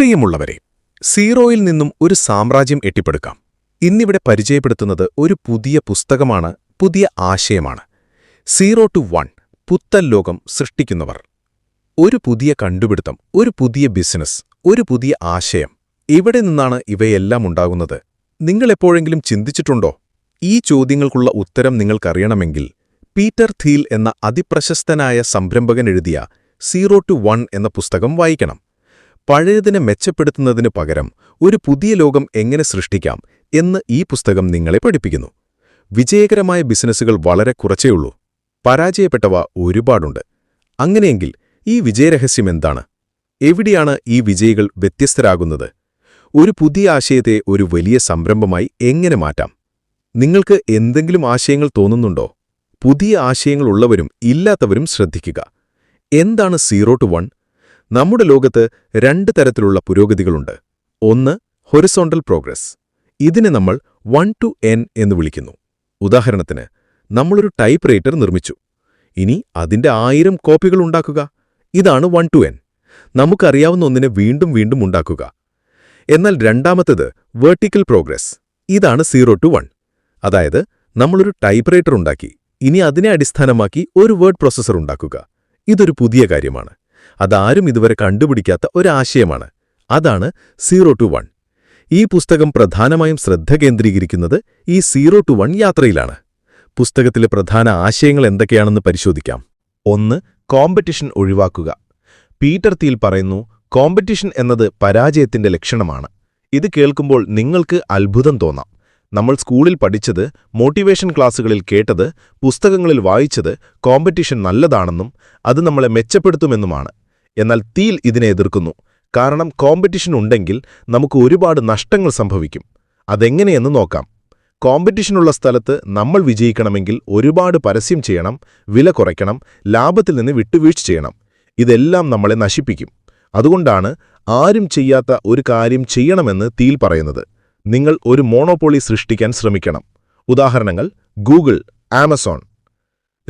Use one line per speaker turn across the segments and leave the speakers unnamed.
പ്രിയമുള്ളവരെ സീറോയിൽ നിന്നും ഒരു സാമ്രാജ്യം എട്ടിപ്പെടുക്കാം. ഇന്നിവിടെ പരിചയപ്പെടുത്തുന്നത് ഒരു പുതിയ പുസ്തകമാണ് പുതിയ ആശയമാണ്. സീറോ ടു വൺ പുത്തൻ ലോകം സൃഷ്ടിക്കുന്നവർ. ഒരു പുതിയ കണ്ടുപിടുത്തം ഒരു പുതിയ ബിസിനസ് ഒരു പുതിയ ആശയം. ഇവിടെ നിന്നാണ് ഇവയെല്ലാം ഉണ്ടാകുന്നത്? നിങ്ങളെപ്പോഴെങ്കിലും ചിന്തിച്ചിട്ടുണ്ടോ? ഈ ചോദ്യങ്ങൾക്കുള്ള ഉത്തരം നിങ്ങൾക്കറിയണമെങ്കിൽ പീറ്റർ ഥീൽ എന്ന അതിപ്രശസ്തനായ സംരംഭകൻ എഴുതിയ സീറോ ടു വൺ എന്ന പുസ്തകം വായിക്കണം. പഴയതിനെ മെച്ചപ്പെടുത്തുന്നതിന് പകരം ഒരു പുതിയ ലോകം എങ്ങനെ സൃഷ്ടിക്കാം എന്ന് ഈ പുസ്തകം നിങ്ങളെ പഠിപ്പിക്കുന്നു. വിജയകരമായ ബിസിനസ്സുകൾ വളരെ കുറച്ചേ ഉള്ളൂ. പരാജയപ്പെട്ടവ ഒരുപാടുണ്ട്. അങ്ങനെയെങ്കിൽ ഈ വിജയരഹസ്യം എന്താണ്? എവിടെയാണ് ഈ വിജയികൾ വ്യത്യസ്തരാകുന്നത്? ഒരു പുതിയ ആശയത്തെ ഒരു വലിയ സംരംഭമായി എങ്ങനെ മാറ്റാം? നിങ്ങൾക്ക് എന്തെങ്കിലും ആശയങ്ങൾ തോന്നുന്നുണ്ടോ? പുതിയ ആശയങ്ങളുള്ളവരും ഇല്ലാത്തവരും ശ്രദ്ധിക്കുക. എന്താണ് സീറോ ടു വൺ? നമ്മുടെ ലോകത്ത് രണ്ട് തരത്തിലുള്ള പുരോഗതികളുണ്ട്. ഒന്ന് ഹൊറിസോണ്ടൽ പ്രോഗ്രസ് ഇതിനെ നമ്മൾ വൺ ടു എൻ എന്ന് വിളിക്കുന്നു. ഉദാഹരണത്തിന് നമ്മളൊരു ടൈപ്പ് റൈറ്റർ നിർമ്മിച്ചു. ഇനി അതിന്റെ ആയിരം കോപ്പികൾ ഉണ്ടാക്കുക. ഇതാണ് വൺ ടു എൻ നമുക്കറിയാവുന്ന ഒന്നിനെ വീണ്ടും വീണ്ടും ഉണ്ടാക്കുക. എന്നാൽ രണ്ടാമത്തേത് വേർട്ടിക്കൽ പ്രോഗ്രസ് ഇതാണ് സീറോ ടു വൺ അതായത് നമ്മളൊരു ടൈപ്പ് റൈറ്റർ ഉണ്ടാക്കി. ഇനി അതിനെ അടിസ്ഥാനമാക്കി ഒരു വേർഡ് പ്രോസസ്സർ ഉണ്ടാക്കുക. ഇതൊരു പുതിയ കാര്യമാണ്. അതാരും ഇതുവരെ കണ്ടുപിടിക്കാത്ത ഒരാശയമാണ്. അതാണ് സീറോ ടു വൺ. ഈ പുസ്തകം പ്രധാനമായും ശ്രദ്ധ കേന്ദ്രീകരിക്കുന്നത് ഈ സീറോ ടു വൺ യാത്രയിലാണ്. പുസ്തകത്തിലെ പ്രധാന ആശയങ്ങൾ എന്തൊക്കെയാണെന്ന് പരിശോധിക്കാം. ഒന്ന് കോമ്പറ്റിഷൻ ഒഴിവാക്കുക. പീറ്റർ തീൽ പറയുന്നു കോമ്പറ്റിഷൻ എന്നത് പരാജയത്തിന്റെ ലക്ഷണമാണ്. ഇത് കേൾക്കുമ്പോൾ നിങ്ങൾക്ക് അത്ഭുതം തോന്നാം. നമ്മൾ സ്കൂളിൽ പഠിച്ചത് മോട്ടിവേഷൻ ക്ലാസ്സുകളിൽ കേട്ടത് പുസ്തകങ്ങളിൽ വായിച്ചത് കോമ്പറ്റിഷൻ നല്ലതാണെന്നും അത് നമ്മളെ മെച്ചപ്പെടുത്തുമെന്നുമാണ്. എന്നാൽ തീൽ ഇതിനെ എതിർക്കുന്നു. കാരണം കോമ്പറ്റീഷൻ ഉണ്ടെങ്കിൽ നമുക്ക് ഒരുപാട് നഷ്ടങ്ങൾ സംഭവിക്കും. അതെങ്ങനെയെന്ന് നോക്കാം. കോമ്പറ്റീഷനുള്ള സ്ഥലത്ത് നമ്മൾ വിജയിക്കണമെങ്കിൽ ഒരുപാട് പരസ്യം ചെയ്യണം വില കുറയ്ക്കണം ലാഭത്തിൽ നിന്ന് വിട്ടുവീഴ്ച ചെയ്യണം. ഇതെല്ലാം നമ്മളെ നശിപ്പിക്കും. അതുകൊണ്ടാണ് ആരും ചെയ്യാത്ത ഒരു കാര്യം ചെയ്യണമെന്ന് തീൽ പറയുന്നത്. നിങ്ങൾ ഒരു മോണോപോളി സൃഷ്ടിക്കാൻ ശ്രമിക്കണം. ഉദാഹരണങ്ങൾ ഗൂഗിൾ ആമസോൺ.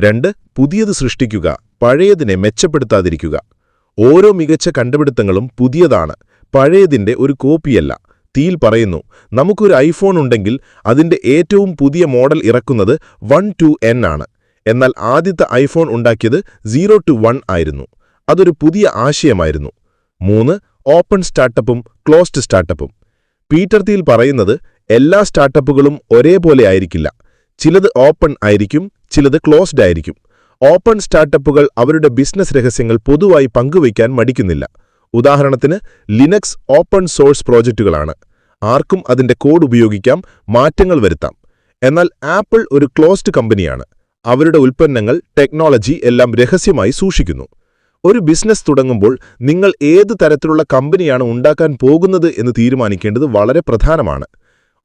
രണ്ട് പുതിയത് സൃഷ്ടിക്കുക പഴയതിനെ മെച്ചപ്പെടുത്താതിരിക്കുക. ഓരോ മികച്ച കണ്ടുപിടുത്തങ്ങളും പുതിയതാണ്. പഴയതിന്റെ ഒരു കോപ്പിയല്ല. തീൽ പറയുന്നു നമുക്കൊരു ഐഫോൺ ഉണ്ടെങ്കിൽ അതിന്റെ ഏറ്റവും പുതിയ മോഡൽ ഇറക്കുന്നത് വൺ ടു എൻ ആണ്. എന്നാൽ ആദ്യത്തെ ഐഫോൺ ഉണ്ടാക്കിയത് സീറോ ടു വൺ ആയിരുന്നു. അതൊരു പുതിയ ആശയമായിരുന്നു. മൂന്ന് ഓപ്പൺ സ്റ്റാർട്ടപ്പും ക്ലോസ്ഡ് സ്റ്റാർട്ടപ്പും. പീറ്റർ തീൽ പറയുന്നത് എല്ലാ സ്റ്റാർട്ടപ്പുകളും ഒരേപോലെ ആയിരിക്കില്ല. ചിലത് ഓപ്പൺ ആയിരിക്കും ചിലത് ക്ലോസ്ഡ് ആയിരിക്കും. ഓപ്പൺ സ്റ്റാർട്ടപ്പുകൾ അവരുടെ ബിസിനസ് രഹസ്യങ്ങൾ പൊതുവായി പങ്കുവയ്ക്കാൻ മടിക്കുന്നില്ല. ഉദാഹരണത്തിന് ലിനക്സ് ഓപ്പൺ സോഴ്സ് പ്രോജക്റ്റുകളാണ്. ആർക്കും അതിന്റെ കോഡ് ഉപയോഗിക്കാം മാറ്റങ്ങൾ വരുത്താം. എന്നാൽ ആപ്പിൾ ഒരു ക്ലോസ്ഡ് കമ്പനിയാണ്. അവരുടെ ഉൽപ്പന്നങ്ങൾ ടെക്നോളജി എല്ലാം രഹസ്യമായി സൂക്ഷിക്കുന്നു. ഒരു ബിസിനസ് തുടങ്ങുമ്പോൾ നിങ്ങൾ ഏത് തരത്തിലുള്ള കമ്പനിയാണ് ഉണ്ടാക്കാൻ പോകുന്നത് എന്ന് തീരുമാനിക്കേണ്ടത് വളരെ പ്രധാനമാണ്.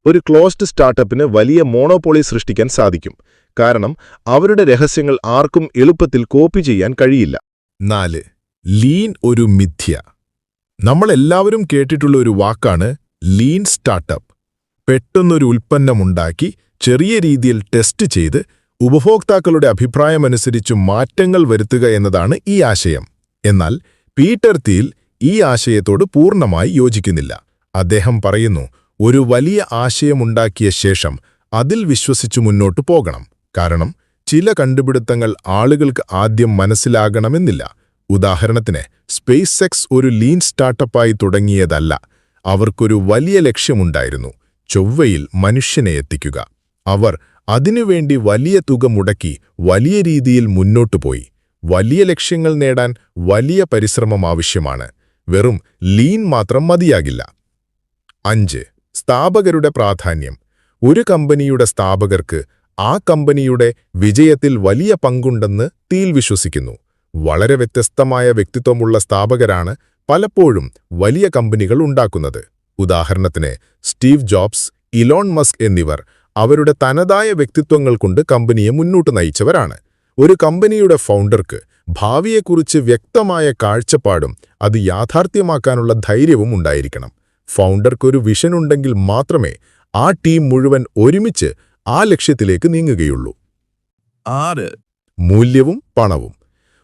ഒരു ക്ലോസ്ഡ് സ്റ്റാർട്ടപ്പിന് വലിയ മോണോപോളി സൃഷ്ടിക്കാൻ സാധിക്കും. കാരണം അവരുടെ രഹസ്യങ്ങൾ ആർക്കും എളുപ്പത്തിൽ കോപ്പി ചെയ്യാൻ കഴിയില്ല.
നാല്. ലീൻ ഒരു മിഥ്യ. നമ്മളെല്ലാവരും കേട്ടിട്ടുള്ള ഒരു വാക്കാണ് ലീൻ സ്റ്റാർട്ടപ്പ്. പെട്ടെന്നൊരു ഉൽപ്പന്നമുണ്ടാക്കി ചെറിയ രീതിയിൽ ടെസ്റ്റ് ചെയ്ത് ഉപഭോക്താക്കളുടെ അഭിപ്രായമനുസരിച്ച് മാറ്റങ്ങൾ വരുത്തുക എന്നതാണ് ഈ ആശയം. എന്നാൽ പീറ്റർ തീൽ ഈ ആശയത്തോട് പൂർണമായി യോജിക്കുന്നില്ല. അദ്ദേഹം പറയുന്നു ഒരു വലിയ ആശയമുണ്ടാക്കിയ ശേഷം അതിൽ വിശ്വസിച്ചു മുന്നോട്ടു പോകണം. കാരണം ചില കണ്ടുപിടുത്തങ്ങൾ ആളുകൾക്ക് ആദ്യം മനസ്സിലാകണമെന്നില്ല. ഉദാഹരണത്തിന് സ്പേസ് എക്സ് ഒരു ലീൻ സ്റ്റാർട്ടപ്പായി തുടങ്ങിയതല്ല. അവർക്കൊരു വലിയ ലക്ഷ്യമുണ്ടായിരുന്നു ചൊവ്വയിൽ മനുഷ്യനെ എത്തിക്കുക. അവർ അതിനുവേണ്ടി വലിയ തുക മുടക്കി വലിയ രീതിയിൽ മുന്നോട്ടു പോയി. വലിയ ലക്ഷ്യങ്ങൾ നേടാൻ വലിയ പരിശ്രമം ആവശ്യമാണ്. വെറും ലീൻ മാത്രം മതിയാകില്ല. അഞ്ച് സ്ഥാപകരുടെ പ്രാധാന്യം. ഒരു കമ്പനിയുടെ സ്ഥാപകർക്ക് ആ കമ്പനിയുടെ വിജയത്തിൽ വലിയ പങ്കുണ്ടെന്ന് തീൽ വിശ്വസിക്കുന്നു. വളരെ വ്യത്യസ്തമായ വ്യക്തിത്വമുള്ള സ്ഥാപകരാണ് പലപ്പോഴും വലിയ കമ്പനികൾ ഉണ്ടാക്കുന്നത്. ഉദാഹരണത്തിന് സ്റ്റീവ് ജോബ്സ് ഇലോൺ മസ്ക് എന്നിവർ അവരുടെ തനതായ വ്യക്തിത്വങ്ങൾ കൊണ്ട് കമ്പനിയെ മുന്നോട്ട് നയിച്ചവരാണ്. ഒരു കമ്പനിയുടെ ഫൗണ്ടർക്ക് ഭാവിയെക്കുറിച്ച് വ്യക്തമായ കാഴ്ചപ്പാടും അത് യാഥാർത്ഥ്യമാക്കാനുള്ള ധൈര്യവും ഉണ്ടായിരിക്കണം. ഫൗണ്ടർക്കൊരു വിഷനുണ്ടെങ്കിൽ മാത്രമേ ആ ടീം മുഴുവൻ ഒരുമിച്ച് ആ ലക്ഷ്യത്തിലേക്ക് നീങ്ങുകയുള്ളൂ.
ആറ്
മൂല്യവും പണവും.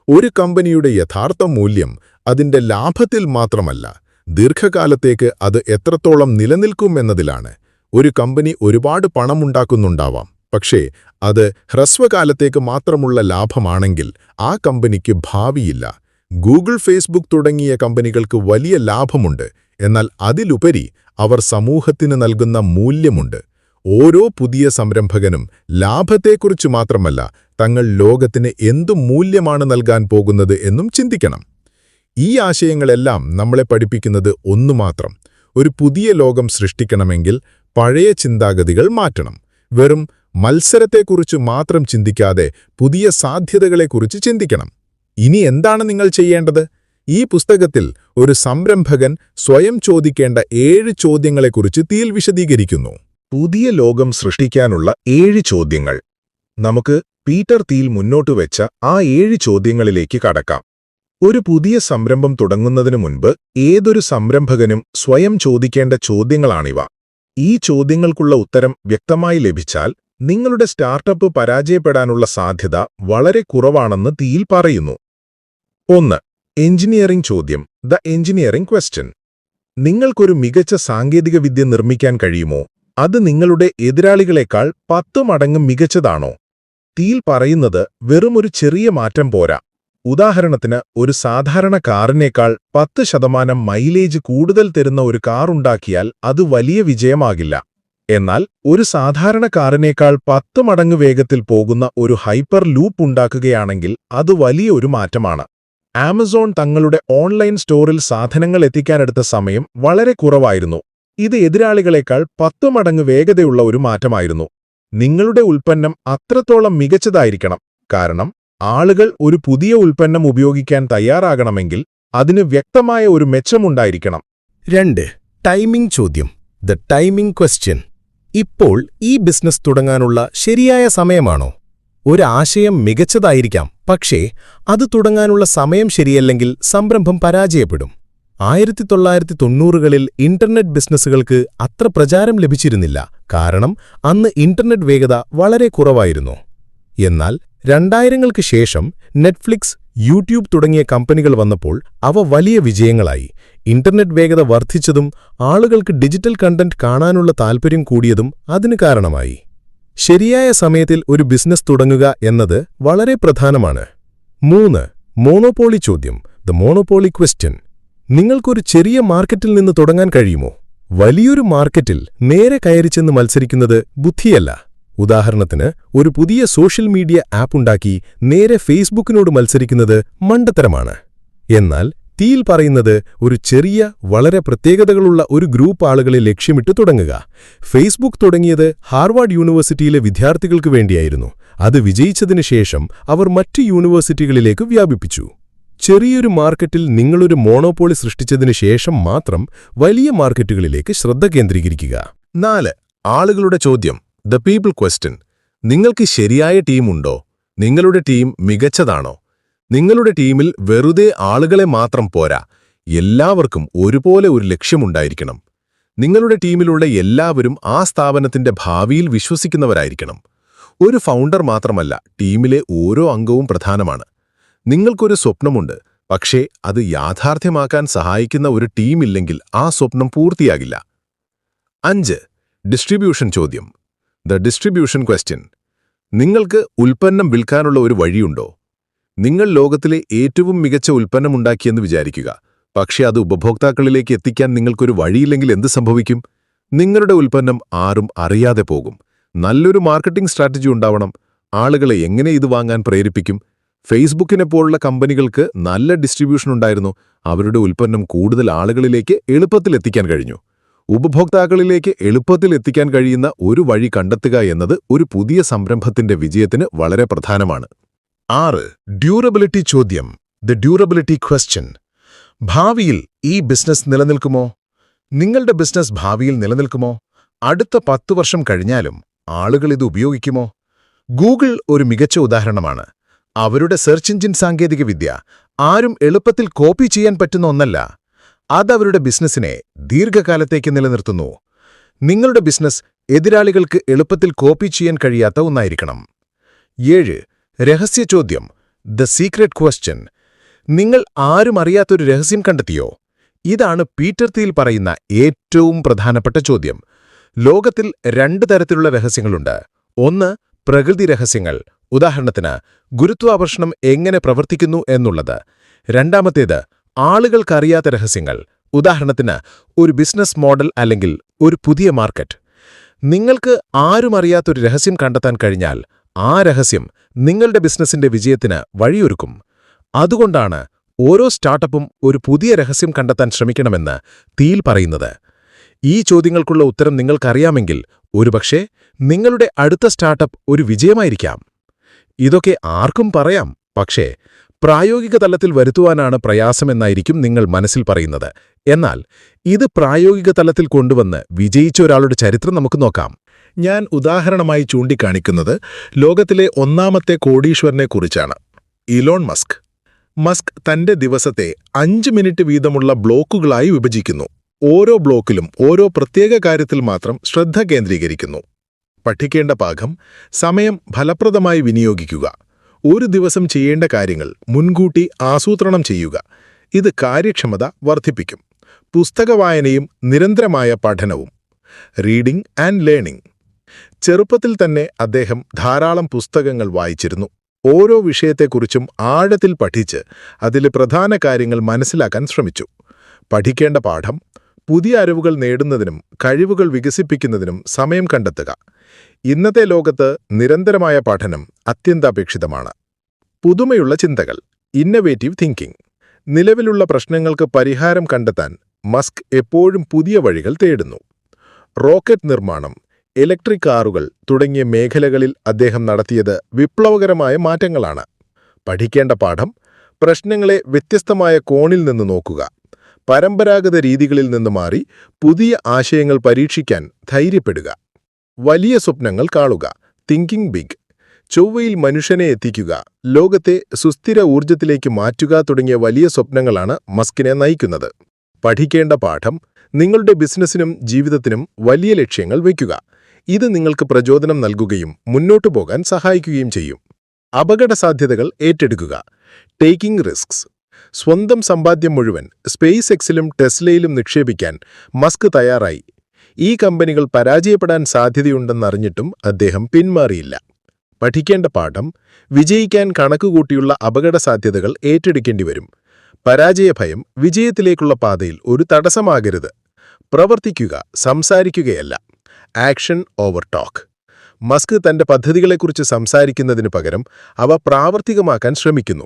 ഒരു കമ്പനിയുടെ യഥാർത്ഥ മൂല്യം അതിന്റെ ലാഭത്തിൽ മാത്രമല്ല ദീർഘകാലത്തേക്ക് അത് എത്രത്തോളം നിലനിൽക്കും എന്നതിലാണ്. ഒരു കമ്പനി ഒരുപാട് പണമുണ്ടാക്കുന്നുണ്ടാവാം പക്ഷേ അത് ഹ്രസ്വകാലത്തേക്ക് മാത്രമുള്ള ലാഭമാണെങ്കിൽ ആ കമ്പനിക്ക് ഭാവിയില്ല. ഗൂഗിൾ ഫേസ്ബുക്ക് തുടങ്ങിയ കമ്പനികൾക്ക് വലിയ ലാഭമുണ്ട് എന്നാൽ അതിലുപരി അവർ സമൂഹത്തിന് നൽകുന്ന മൂല്യമുണ്ട്. ഓരോ പുതിയ സംരംഭകനും ലാഭത്തെക്കുറിച്ച് മാത്രമല്ല തങ്ങൾ ലോകത്തിന് എന്തു മൂല്യമാണ് നൽകാൻ പോകുന്നത് എന്നും ചിന്തിക്കണം. ഈ ആശയങ്ങളെല്ലാം നമ്മളെ പഠിപ്പിക്കുന്നത് ഒന്നു മാത്രം. ഒരു പുതിയ ലോകം സൃഷ്ടിക്കണമെങ്കിൽ പഴയ ചിന്താഗതികൾ മാറ്റണം. വെറും മത്സരത്തെക്കുറിച്ച് മാത്രം ചിന്തിക്കാതെ പുതിയ സാധ്യതകളെക്കുറിച്ച് ചിന്തിക്കണം. ഇനി എന്താണ് നിങ്ങൾ ചെയ്യേണ്ടത്? ഈ പുസ്തകത്തിൽ ഒരു സംരംഭകൻ സ്വയം ചോദിക്കേണ്ട ഏഴ് ചോദ്യങ്ങളെക്കുറിച്ച് തീൽ വിശദീകരിക്കുന്നു.
പുതിയ ലോകം സൃഷ്ടിക്കാനുള്ള ഏഴ് ചോദ്യങ്ങൾ. നമുക്ക് പീറ്റർ തീൽ മുന്നോട്ട് വെച്ച ആ ഏഴ് ചോദ്യങ്ങളിലേക്ക് കടക്കാം. ഒരു പുതിയ സംരംഭം തുടങ്ങുന്നതിനു മുൻപ് ഏതൊരു സംരംഭകനും സ്വയം ചോദിക്കേണ്ട ചോദ്യങ്ങളാണിവ. ഈ ചോദ്യങ്ങൾക്കുള്ള ഉത്തരം വ്യക്തമായി ലഭിച്ചാൽ നിങ്ങളുടെ സ്റ്റാർട്ടപ്പ് പരാജയപ്പെടാനുള്ള സാധ്യത വളരെ കുറവാണെന്ന് തീയിൽ പറയുന്നു. ഒന്ന് എഞ്ചിനീയറിംഗ് ചോദ്യം. The engineering question. നിങ്ങൾക്കൊരു മികച്ച സാങ്കേതികവിദ്യ നിർമ്മിക്കാൻ കഴിയുമോ? അത് നിങ്ങളുടെ എതിരാളികളെക്കാൾ പത്തു മടങ്ങ് മികച്ചതാണോ? തീൽ പറയുന്നത് വെറുമൊരു ചെറിയ മാറ്റം പോരാ. ഉദാഹരണത്തിന് ഒരു സാധാരണ കാറിനേക്കാൾ പത്ത് ശതമാനം മൈലേജ് കൂടുതൽ തരുന്ന ഒരു കാർ ഉണ്ടാക്കിയാൽ അത് വലിയ വിജയമാകില്ല. എന്നാൽ ഒരു സാധാരണ കാറിനേക്കാൾ പത്ത് മടങ്ങ് വേഗത്തിൽ പോകുന്ന ഒരു ഹൈപ്പർ ലൂപ്പ് ഉണ്ടാക്കുകയാണെങ്കിൽ അത് വലിയ ഒരു മാറ്റമാണ്. ആമസോൺ തങ്ങളുടെ ഓൺലൈൻ സ്റ്റോറിൽ സാധനങ്ങൾ എത്തിക്കാനെടുത്ത സമയം വളരെ കുറവായിരുന്നു. ഇത് എതിരാളികളെക്കാൾ പത്തു മടങ്ങ് വേഗതയുള്ള ഒരു മാറ്റമായിരുന്നു. നിങ്ങളുടെ ഉൽപ്പന്നം അത്രത്തോളം മികച്ചതായിരിക്കണം. കാരണം ആളുകൾ ഒരു പുതിയ ഉൽപ്പന്നം ഉപയോഗിക്കാൻ തയ്യാറാകണമെങ്കിൽ അതിന് വ്യക്തമായ ഒരു മെച്ചമുണ്ടായിരിക്കണം.
രണ്ട് ടൈമിംഗ് ചോദ്യം. ദ ടൈമിംഗ് ക്വസ്റ്റ്യൻ ഇപ്പോൾ ഈ ബിസിനസ് തുടങ്ങാനുള്ള ശരിയായ സമയമാണോ? ഒരാശയം മികച്ചതായിരിക്കാം പക്ഷേ അത് തുടങ്ങാനുള്ള സമയം ശരിയല്ലെങ്കിൽ സംരംഭം പരാജയപ്പെടും. ആയിരത്തി തൊള്ളായിരത്തി തൊണ്ണൂറുകളിൽ ഇന്റർനെറ്റ് ബിസിനസ്സുകൾക്ക് അത്ര പ്രചാരം ലഭിച്ചിരുന്നില്ല. കാരണം അന്ന് ഇന്റർനെറ്റ് വേഗത വളരെ കുറവായിരുന്നു. എന്നാൽ രണ്ടായിരങ്ങൾക്ക് ശേഷം നെറ്റ്ഫ്ലിക്സ് യൂട്യൂബ് തുടങ്ങിയ കമ്പനികൾ വന്നപ്പോൾ അവ വലിയ വിജയങ്ങളായി. ഇന്റർനെറ്റ് വേഗത വർദ്ധിച്ചതും ആളുകൾക്ക് ഡിജിറ്റൽ കണ്ടന്റ് കാണാനുള്ള താൽപ്പര്യം കൂടിയതും അതിന് കാരണമായി. ശരിയായ സമയത്തിൽ ഒരു ബിസിനസ് തുടങ്ങുക എന്നത് വളരെ പ്രധാനമാണ്. മൂന്ന് മോണോപോളി ചോദ്യം. The monopoly question. നിങ്ങൾക്കൊരു ചെറിയ മാർക്കറ്റിൽ നിന്ന് തുടങ്ങാൻ കഴിയുമോ? വലിയൊരു മാർക്കറ്റിൽ നേരെ കയറിച്ചെന്ന് മത്സരിക്കുന്നത് ബുദ്ധിയല്ല. ഉദാഹരണത്തിന് ഒരു പുതിയ സോഷ്യൽ മീഡിയ ആപ്പ് ഉണ്ടാക്കി നേരെ ഫേസ്ബുക്കിനോട് മത്സരിക്കുന്നത് മണ്ടത്തരമാണ്. എന്നാൽ തീയിൽ പറയുന്നത് ഒരു ചെറിയ വളരെ പ്രത്യേകതകളുള്ള ഒരു ഗ്രൂപ്പ് ആളുകളെ ലക്ഷ്യമിട്ട് തുടങ്ങുക. ഫേസ്ബുക്ക് തുടങ്ങിയത് ഹാർവാർഡ് യൂണിവേഴ്സിറ്റിയിലെ വിദ്യാർത്ഥികൾക്ക് വേണ്ടിയായിരുന്നു. അത് വിജയിച്ചതിനു ശേഷം അവർ മറ്റ് യൂണിവേഴ്സിറ്റികളിലേക്ക് വ്യാപിപ്പിച്ചു. ചെറിയൊരു മാർക്കറ്റിൽ നിങ്ങളൊരു മോണോപോളി സൃഷ്ടിച്ചതിനു ശേഷം മാത്രം വലിയ മാർക്കറ്റുകളിലേക്ക് ശ്രദ്ധ കേന്ദ്രീകരിക്കുക.
നാല് ആളുകളുടെ ചോദ്യം. ദ പീപ്പിൾ ക്വസ്റ്റ്യൻ നിങ്ങൾക്ക് ശരിയായ ടീമുണ്ടോ നിങ്ങളുടെ ടീം മികച്ചതാണോ? നിങ്ങളുടെ ടീമിൽ വെറുതെ ആളുകളെ മാത്രം പോരാ. എല്ലാവർക്കും ഒരുപോലെ ഒരു ലക്ഷ്യമുണ്ടായിരിക്കണം. നിങ്ങളുടെ ടീമിലുള്ള എല്ലാവരും ആ സ്ഥാപനത്തിന്റെ ഭാവിയിൽ വിശ്വസിക്കുന്നവരായിരിക്കണം. ഒരു ഫൗണ്ടർ മാത്രമല്ല ടീമിലെ ഓരോ അംഗവും പ്രധാനമാണ്. നിങ്ങൾക്കൊരു സ്വപ്നമുണ്ട് പക്ഷേ അത് യാഥാർത്ഥ്യമാക്കാൻ സഹായിക്കുന്ന ഒരു ടീമില്ലെങ്കിൽ ആ സ്വപ്നം പൂർത്തിയാകില്ല. അഞ്ച് ഡിസ്ട്രിബ്യൂഷൻ ചോദ്യം. The distribution question. നിങ്ങൾക്ക് ഉൽപ്പന്നം വിൽക്കാനുള്ള ഒരു വഴിയുണ്ടോ? നിങ്ങൾ ലോകത്തിലെ ഏറ്റവും മികച്ച ഉൽപ്പന്നമുണ്ടാക്കിയെന്ന് വിചാരിക്കുക പക്ഷേ അത് ഉപഭോക്താക്കളിലേക്ക് എത്തിക്കാൻ നിങ്ങൾക്കൊരു വഴിയില്ലെങ്കിൽ എന്ത് സംഭവിക്കും? നിങ്ങളുടെ ഉൽപ്പന്നം ആരും അറിയാതെ പോകും. നല്ലൊരു മാർക്കറ്റിംഗ് സ്ട്രാറ്റജി ഉണ്ടാവണം. ആളുകളെ എങ്ങനെ ഇത് വാങ്ങാൻ പ്രേരിപ്പിക്കും? ഫേസ്ബുക്കിനെ പോലുള്ള കമ്പനികൾക്ക് നല്ല ഡിസ്ട്രിബ്യൂഷൻ ഉണ്ടായിരുന്നു. അവരുടെ ഉൽപ്പന്നം കൂടുതൽ ആളുകളിലേക്ക് എളുപ്പത്തിൽ എത്തിക്കാൻ കഴിഞ്ഞു. ഉപഭോക്താക്കളിലേക്ക് എളുപ്പത്തിൽ എത്തിക്കാൻ കഴിയുന്ന ഒരു വഴി കണ്ടെത്തുക എന്നത് ഒരു പുതിയ സംരംഭത്തിന്റെ വിജയത്തിന് വളരെ പ്രധാനമാണ്. ആറ് ഡ്യൂറബിലിറ്റി ചോദ്യം. The durability question. ഭാവിയിൽ ഈ ബിസിനസ് നിലനിൽക്കുമോ? നിങ്ങളുടെ ബിസിനസ് ഭാവിയിൽ നിലനിൽക്കുമോ? അടുത്ത പത്തു വർഷം കഴിഞ്ഞാലും ആളുകൾ ഇത് ഉപയോഗിക്കുമോ? ഗൂഗിൾ ഒരു മികച്ച ഉദാഹരണമാണ്. അവരുടെ സെർച്ച് എഞ്ചിൻ സാങ്കേതികവിദ്യ ആരും എളുപ്പത്തിൽ കോപ്പി ചെയ്യാൻ പറ്റുന്ന ഒന്നല്ല. അതവരുടെ ബിസിനസ്സിനെ ദീർഘകാലത്തേക്ക് നിലനിർത്തുന്നു. നിങ്ങളുടെ ബിസിനസ് എതിരാളികൾക്ക് എളുപ്പത്തിൽ കോപ്പി ചെയ്യാൻ കഴിയാത്ത ഒന്നായിരിക്കണം. ഏഴ് രഹസ്യ ചോദ്യം. The secret question. നിങ്ങൾ ആരും അറിയാത്തൊരു രഹസ്യം കണ്ടെത്തിയോ?
ഇതാണ് പീറ്റർ തീൽ പറയുന്ന ഏറ്റവും പ്രധാനപ്പെട്ട ചോദ്യം. ലോകത്തിൽ രണ്ട് തരത്തിലുള്ള രഹസ്യങ്ങളുണ്ട്. ഒന്ന് പ്രകൃതി രഹസ്യങ്ങൾ. ഉദാഹരണത്തിന് ഗുരുത്വാകർഷണം എങ്ങനെ പ്രവർത്തിക്കുന്നു എന്നുള്ളത്. രണ്ടാമത്തേത് ആളുകൾക്കറിയാത്ത രഹസ്യങ്ങൾ. ഉദാഹരണത്തിന് ഒരു ബിസിനസ് മോഡൽ അല്ലെങ്കിൽ ഒരു പുതിയ മാർക്കറ്റ്. നിങ്ങൾക്ക് ആരും അറിയാത്തൊരു രഹസ്യം കണ്ടെത്താൻ കഴിഞ്ഞാൽ ആ രഹസ്യം നിങ്ങളുടെ ബിസിനസ്സിന്റെ വിജയത്തിന് വഴിയൊരുക്കും. അതുകൊണ്ടാണ് ഓരോ സ്റ്റാർട്ടപ്പും ഒരു പുതിയ രഹസ്യം കണ്ടെത്താൻ ശ്രമിക്കണമെന്ന് തീൽ പറയുന്നത്. ഈ ചോദ്യങ്ങൾക്കുള്ള ഉത്തരം നിങ്ങൾക്കറിയാമെങ്കിൽ ഒരുപക്ഷെ നിങ്ങളുടെ അടുത്ത സ്റ്റാർട്ടപ്പ് ഒരു വിജയമായിരിക്കാം. ഇതൊക്കെ ആർക്കും പറയാം. പക്ഷേ പ്രായോഗിക തലത്തിൽ വരുത്തുവാനാണ് പ്രയാസമെന്നായിരിക്കും നിങ്ങൾ മനസ്സിൽ പറയുന്നത്. എന്നാൽ ഇത് പ്രായോഗിക തലത്തിൽ കൊണ്ടുവന്ന് വിജയിച്ച ഒരാളുടെ ചരിത്രം നമുക്ക് നോക്കാം.
ഞാൻ ഉദാഹരണമായി ചൂണ്ടിക്കാണിക്കുന്നത് ലോകത്തിലെ ഒന്നാമത്തെ കോടീശ്വരനെക്കുറിച്ചാണ് ഇലോൺ മസ്ക്. മസ്ക് തന്റെ ദിവസത്തെ അഞ്ച് മിനിറ്റ് വീതമുള്ള ബ്ലോക്കുകളായി വിഭജിക്കുന്നു. ഓരോ ബ്ലോക്കിലും ഓരോ പ്രത്യേക കാര്യത്തിൽ മാത്രം ശ്രദ്ധ കേന്ദ്രീകരിക്കുന്നു. പഠിക്കേണ്ട പാഠം സമയം ഫലപ്രദമായി വിനിയോഗിക്കുക. ഒരു ദിവസം ചെയ്യേണ്ട കാര്യങ്ങൾ മുൻകൂട്ടി ആസൂത്രണം ചെയ്യുക. ഇത് കാര്യക്ഷമത വർദ്ധിപ്പിക്കും. പുസ്തക വായനയും നിരന്തരമായ പഠനവും. Reading and learning. ചെറുപ്പത്തിൽ തന്നെ അദ്ദേഹം ധാരാളം പുസ്തകങ്ങൾ വായിച്ചിരുന്നു. ഓരോ വിഷയത്തെക്കുറിച്ചും ആഴത്തിൽ പഠിച്ച് അതിലെ പ്രധാന കാര്യങ്ങൾ മനസ്സിലാക്കാൻ ശ്രമിച്ചു. പഠിക്കേണ്ട പാഠം പുതിയ അറിവുകൾ നേടുന്നതിനും കഴിവുകൾ വികസിപ്പിക്കുന്നതിനും സമയം കണ്ടെത്തുക. ഇന്നത്തെ ലോകത്ത് നിരന്തരമായ പഠനം അത്യന്താപേക്ഷിതമാണ്. പുതുമയുള്ള ചിന്തകൾ ഇന്നവേറ്റീവ് തിങ്കിംഗ് നിലവിലുള്ള പ്രശ്നങ്ങൾക്ക് പരിഹാരം കണ്ടെത്താൻ മസ്ക് എപ്പോഴും പുതിയ വഴികൾ തേടുന്നു. റോക്കറ്റ് നിർമ്മാണം ഇലക്ട്രിക് കാറുകൾ തുടങ്ങിയ മേഖലകളിൽ അദ്ദേഹം നടത്തിയത് വിപ്ലവകരമായ മാറ്റങ്ങളാണ്. പഠിക്കേണ്ട പാഠം പ്രശ്നങ്ങളെ വ്യത്യസ്തമായ കോണിൽ നിന്ന് നോക്കുക പരമ്പരാഗത രീതികളിൽ നിന്ന് മാറി പുതിയ ആശയങ്ങൾ പരീക്ഷിക്കാൻ ധൈര്യപ്പെടുക. വലിയ സ്വപ്നങ്ങൾ കാണുക. തിങ്കിംഗ് ബിഗ് ചൊവ്വയിൽ മനുഷ്യനെ എത്തിക്കുക. ലോകത്തെ സുസ്ഥിര ഊർജത്തിലേക്ക് മാറ്റുക തുടങ്ങിയ വലിയ സ്വപ്നങ്ങളാണ് മസ്കിനെ നയിക്കുന്നത്. പഠിക്കേണ്ട പാഠം നിങ്ങളുടെ ബിസിനസ്സിനും ജീവിതത്തിനും വലിയ ലക്ഷ്യങ്ങൾ വയ്ക്കുക. ഇത് നിങ്ങൾക്ക് പ്രചോദനം നൽകുകയും മുന്നോട്ടു പോകാൻ സഹായിക്കുകയും ചെയ്യും. അപകട സാധ്യതകൾ ഏറ്റെടുക്കുക. ടേക്കിംഗ് റിസ്ക്സ് സ്വന്തം സമ്പാദ്യം മുഴുവൻ സ്പേസ് എക്സിലും ടെസ്ലയിലും നിക്ഷേപിക്കാൻ മസ്ക് തയ്യാറായി. ഈ കമ്പനികൾ പരാജയപ്പെടാൻ സാധ്യതയുണ്ടെന്നറിഞ്ഞിട്ടും അദ്ദേഹം പിന്മാറിയില്ല. പഠിക്കേണ്ട പാഠം വിജയിക്കാൻ കണക്കുകൂട്ടിയുള്ള അപകട സാധ്യതകൾ ഏറ്റെടുക്കേണ്ടി വരും. പരാജയഭയം വിജയത്തിലേക്കുള്ള പാതയിൽ ഒരു തടസ്സമാകരുത്. പ്രവർത്തിക്കുക സംസാരിക്കുകയല്ല. Action over talk. മസ്ക് തന്റെ പദ്ധതികളെക്കുറിച്ച് സംസാരിക്കുന്നതിനു പകരം അവ പ്രാവർത്തികമാക്കാൻ ശ്രമിക്കുന്നു.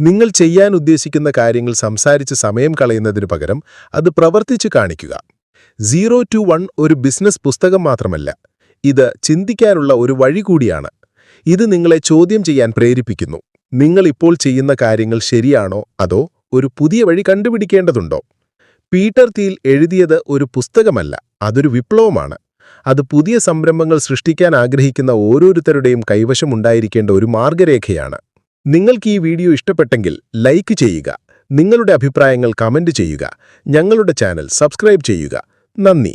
നിങ്ങൾ ചെയ്യാൻ ഉദ്ദേശിക്കുന്ന കാര്യങ്ങൾ സംസാരിച്ച് സമയം കളയുന്നതിനു പകരം അത് പ്രവർത്തിച്ചു കാണിക്കുക. സീറോ ടു വൺ ഒരു ബിസിനസ് പുസ്തകം മാത്രമല്ല ഇത് ചിന്തിക്കാനുള്ള ഒരു വഴി കൂടിയാണ്. ഇത് നിങ്ങളെ ചോദ്യം ചെയ്യാൻ പ്രേരിപ്പിക്കുന്നു. നിങ്ങൾ ഇപ്പോൾ ചെയ്യുന്ന കാര്യങ്ങൾ ശരിയാണോ അതോ ഒരു പുതിയ വഴി കണ്ടുപിടിക്കേണ്ടതുണ്ടോ? പീറ്റർ തീൽ എഴുതിയത് ഒരു പുസ്തകമല്ല അതൊരു വിപ്ലവമാണ്. അത് പുതിയ സംരംഭങ്ങൾ സൃഷ്ടിക്കാൻ ആഗ്രഹിക്കുന്ന ഓരോരുത്തരുടെയും കൈവശമുണ്ടായിരിക്കേണ്ട ഒരു മാർഗരേഖയാണ്. നിങ്ങൾക്ക് ഈ വീഡിയോ ഇഷ്ടപ്പെട്ടെങ്കിൽ ലൈക്ക് ചെയ്യുക നിങ്ങളുടെ അഭിപ്രായങ്ങൾ കമന്റ് ചെയ്യുക ഞങ്ങളുടെ ചാനൽ സബ്സ്ക്രൈബ് ചെയ്യുക നന്ദി.